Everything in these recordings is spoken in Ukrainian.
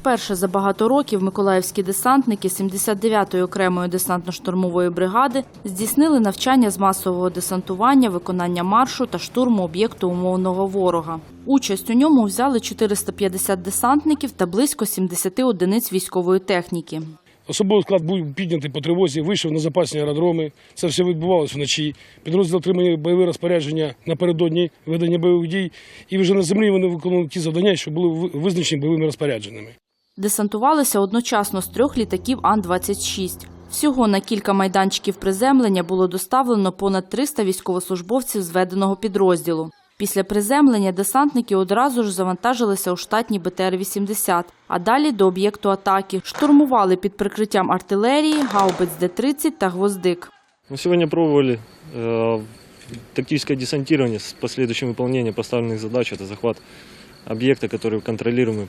Вперше за багато років миколаївські десантники 79-ї окремої десантно-штурмової бригади здійснили навчання з масового десантування, виконання маршу та штурму об'єкту умовного ворога. Участь у ньому взяли 450 десантників та близько 70 одиниць військової техніки. Особовий склад був піднятий по тривозі, вийшов на запасні аеродроми. Це все відбувалося вночі. Підрозділ отримання бойові розпорядження напередодні ведення бойових дій. І вже на землі вони виконували ті завдання, що були визначені бойовими розпорядженнями Десантувалися одночасно з трьох літаків Ан-26. Всього на кілька майданчиків приземлення було доставлено понад 300 військовослужбовців зведеного підрозділу. Після приземлення десантники одразу ж завантажилися у штатні БТР-80, а далі до об'єкту атаки. Штурмували під прикриттям артилерії, гаубиць Д-30 та гвоздик. Мы сегодня пробовали э, тактическое десантирование с последующим выполнением поставленных задач. Это захват объекта, который контролируемый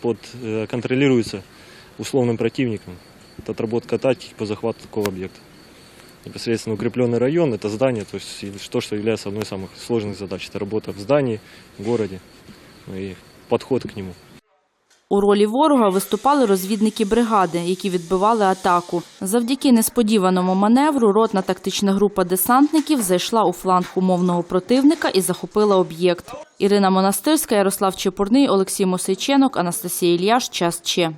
под, э, контролируется условным противником. Это отработка тактики по захвату такого объекта. Непосредственно укрепленный район – это здание, то есть и то, что является одной из самых сложных задач. Это работа в здании, в городе ну и подход к нему. У ролі ворога виступали розвідники бригади, які відбивали атаку. Завдяки несподіваному маневру ротна тактична група десантників зайшла у фланг умовного противника і захопила об'єкт. Ірина Монастирська, Ярослав Чепурний, Олексій Мосейченок, Анастасія Ільяш. Час Че.